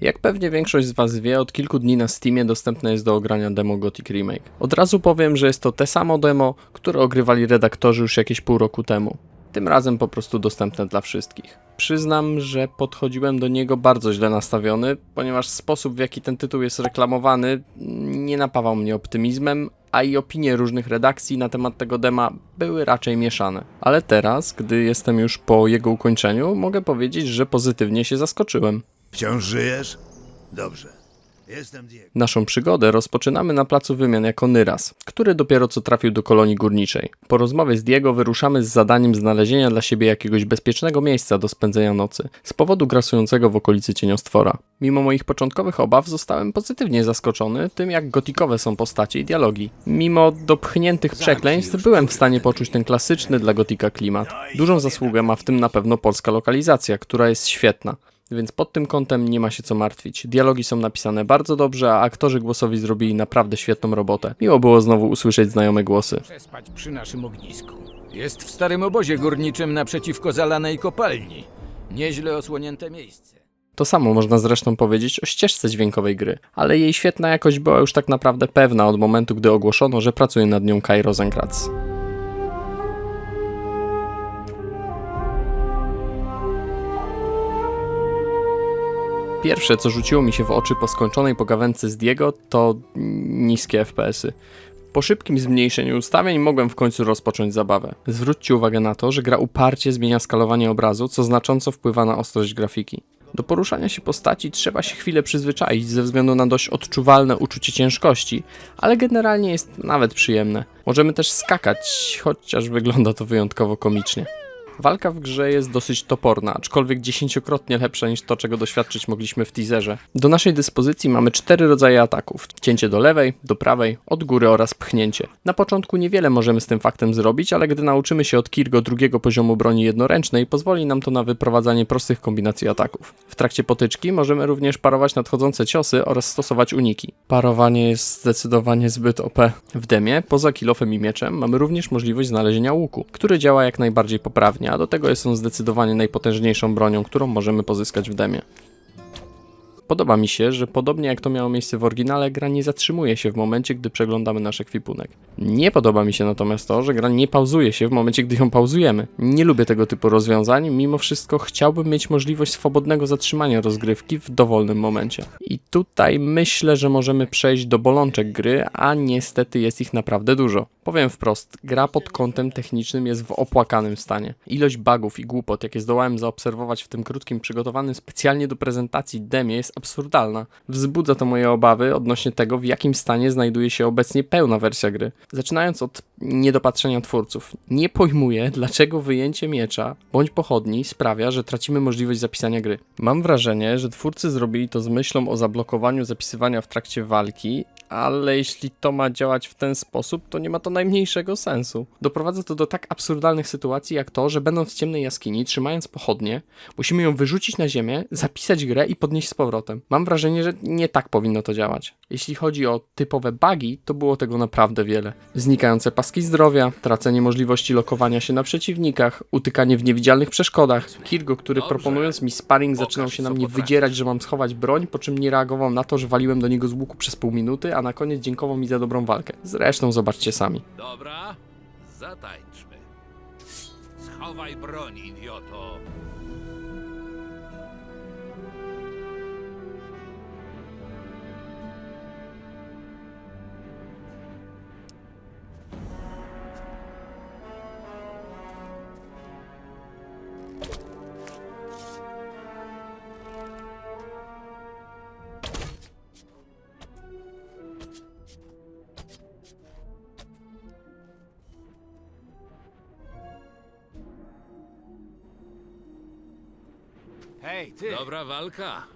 Jak pewnie większość z Was wie, od kilku dni na Steamie dostępne jest do ogrania demo Gothic Remake. Od razu powiem, że jest to te samo demo, które ogrywali redaktorzy już jakieś pół roku temu. Tym razem po prostu dostępne dla wszystkich. Przyznam, że podchodziłem do niego bardzo źle nastawiony, ponieważ sposób w jaki ten tytuł jest reklamowany nie napawał mnie optymizmem, a i opinie różnych redakcji na temat tego dema były raczej mieszane. Ale teraz, gdy jestem już po jego ukończeniu, mogę powiedzieć, że pozytywnie się zaskoczyłem. Wciąż żyjesz? Dobrze. Jestem Diego. Naszą przygodę rozpoczynamy na placu wymian jako Nyras, który dopiero co trafił do kolonii górniczej. Po rozmowie z Diego wyruszamy z zadaniem znalezienia dla siebie jakiegoś bezpiecznego miejsca do spędzenia nocy, z powodu grasującego w okolicy cieniostwora. Mimo moich początkowych obaw zostałem pozytywnie zaskoczony tym, jak gotikowe są postacie i dialogi. Mimo dopchniętych przekleństw byłem w stanie poczuć ten klasyczny dla gotika klimat. Dużą zasługę ma w tym na pewno polska lokalizacja, która jest świetna. Więc pod tym kątem nie ma się co martwić. Dialogi są napisane bardzo dobrze, a aktorzy głosowi zrobili naprawdę świetną robotę. Miło było znowu usłyszeć znajome głosy. przespać przy naszym ognisku. Jest w starym obozie górniczym naprzeciwko zalanej kopalni. Nieźle osłonięte miejsce. To samo można zresztą powiedzieć o ścieżce dźwiękowej gry, ale jej świetna jakość była już tak naprawdę pewna od momentu, gdy ogłoszono, że pracuje nad nią Kai Rosenkratz. Pierwsze, co rzuciło mi się w oczy po skończonej pogawędce z Diego, to niskie FPS-y. Po szybkim zmniejszeniu ustawień mogłem w końcu rozpocząć zabawę. Zwróćcie uwagę na to, że gra uparcie zmienia skalowanie obrazu, co znacząco wpływa na ostrość grafiki. Do poruszania się postaci trzeba się chwilę przyzwyczaić ze względu na dość odczuwalne uczucie ciężkości, ale generalnie jest nawet przyjemne. Możemy też skakać, chociaż wygląda to wyjątkowo komicznie. Walka w grze jest dosyć toporna, aczkolwiek dziesięciokrotnie lepsza niż to, czego doświadczyć mogliśmy w teaserze. Do naszej dyspozycji mamy cztery rodzaje ataków: cięcie do lewej, do prawej, od góry oraz pchnięcie. Na początku niewiele możemy z tym faktem zrobić, ale gdy nauczymy się od Kirgo drugiego poziomu broni jednoręcznej, pozwoli nam to na wyprowadzanie prostych kombinacji ataków. W trakcie potyczki możemy również parować nadchodzące ciosy oraz stosować uniki. Parowanie jest zdecydowanie zbyt OP. W demie, poza kilofem i mieczem, mamy również możliwość znalezienia łuku, który działa jak najbardziej poprawnie, a do tego jest on zdecydowanie najpotężniejszą bronią, którą możemy pozyskać w demie. Podoba mi się, że podobnie jak to miało miejsce w oryginale, gra nie zatrzymuje się w momencie, gdy przeglądamy nasz ekwipunek. Nie podoba mi się natomiast to, że gra nie pauzuje się w momencie, gdy ją pauzujemy. Nie lubię tego typu rozwiązań, mimo wszystko chciałbym mieć możliwość swobodnego zatrzymania rozgrywki w dowolnym momencie. I tutaj myślę, że możemy przejść do bolączek gry, a niestety jest ich naprawdę dużo. Powiem wprost, gra pod kątem technicznym jest w opłakanym stanie. Ilość bugów i głupot, jakie zdołałem zaobserwować w tym krótkim, przygotowanym specjalnie do prezentacji demie jest absurdalna. Wzbudza to moje obawy odnośnie tego, w jakim stanie znajduje się obecnie pełna wersja gry. Zaczynając od niedopatrzenia twórców. Nie pojmuję, dlaczego wyjęcie miecza bądź pochodni sprawia, że tracimy możliwość zapisania gry. Mam wrażenie, że twórcy zrobili to z myślą o zablokowaniu zapisywania w trakcie walki, ale jeśli to ma działać w ten sposób, to nie ma to najmniejszego sensu. Doprowadza to do tak absurdalnych sytuacji, jak to, że będąc w ciemnej jaskini, trzymając pochodnie, musimy ją wyrzucić na ziemię, zapisać grę i podnieść z powrotem. Mam wrażenie, że nie tak powinno to działać. Jeśli chodzi o typowe bugi, to było tego naprawdę wiele. Znikające paski zdrowia, tracenie możliwości lokowania się na przeciwnikach, utykanie w niewidzialnych przeszkodach. Kirgo, który proponując mi sparring zaczynał się na mnie wydzierać, że mam schować broń, po czym nie reagował na to, że waliłem do niego z łuku przez pół minuty, a na koniec dziękował mi za dobrą walkę. Zresztą zobaczcie sami. Dobra, zatańczmy. Schowaj broń, idioto. Hej, ty! Dobra walka.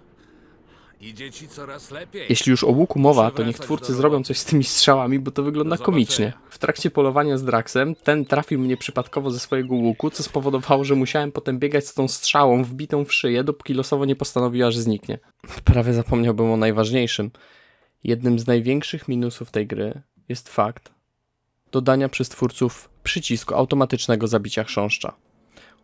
Idzie ci coraz lepiej. Jeśli już o łuku mowa, to niech twórcy zrobią coś z tymi strzałami, bo to wygląda komicznie. W trakcie polowania z Draxem, ten trafił mnie przypadkowo ze swojego łuku, co spowodowało, że musiałem potem biegać z tą strzałą wbitą w szyję, dopóki losowo nie postanowiła, że zniknie. Prawie zapomniałbym o najważniejszym. Jednym z największych minusów tej gry jest fakt dodania przez twórców przycisku automatycznego zabicia chrząszcza.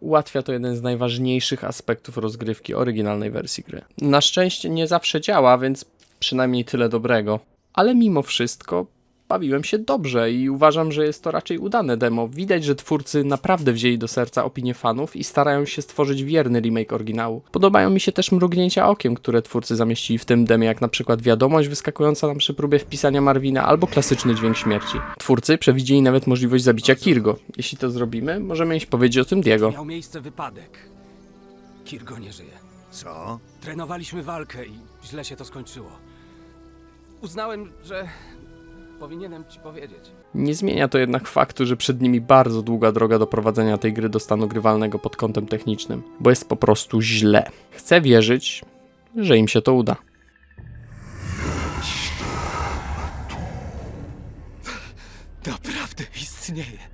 Ułatwia to jeden z najważniejszych aspektów rozgrywki oryginalnej wersji gry. Na szczęście nie zawsze działa, więc przynajmniej tyle dobrego. Ale mimo wszystko bawiłem się dobrze i uważam, że jest to raczej udane demo. Widać, że twórcy naprawdę wzięli do serca opinię fanów i starają się stworzyć wierny remake oryginału. Podobają mi się też mrugnięcia okiem, które twórcy zamieścili w tym demie, jak na przykład wiadomość wyskakująca nam przy próbie wpisania Marvina albo klasyczny dźwięk śmierci. Twórcy przewidzieli nawet możliwość zabicia Kirgo. Jeśli to zrobimy, możemy iść powiedzieć o tym Diego. Miał miejsce wypadek. Kirgo nie żyje. Co? Trenowaliśmy walkę i źle się to skończyło. Uznałem, że powinienem ci powiedzieć. Nie zmienia to jednak faktu, że przed nimi bardzo długa droga do prowadzenia tej gry do stanu grywalnego pod kątem technicznym, bo jest po prostu źle. Chcę wierzyć, że im się to uda. Naprawdę istnieje.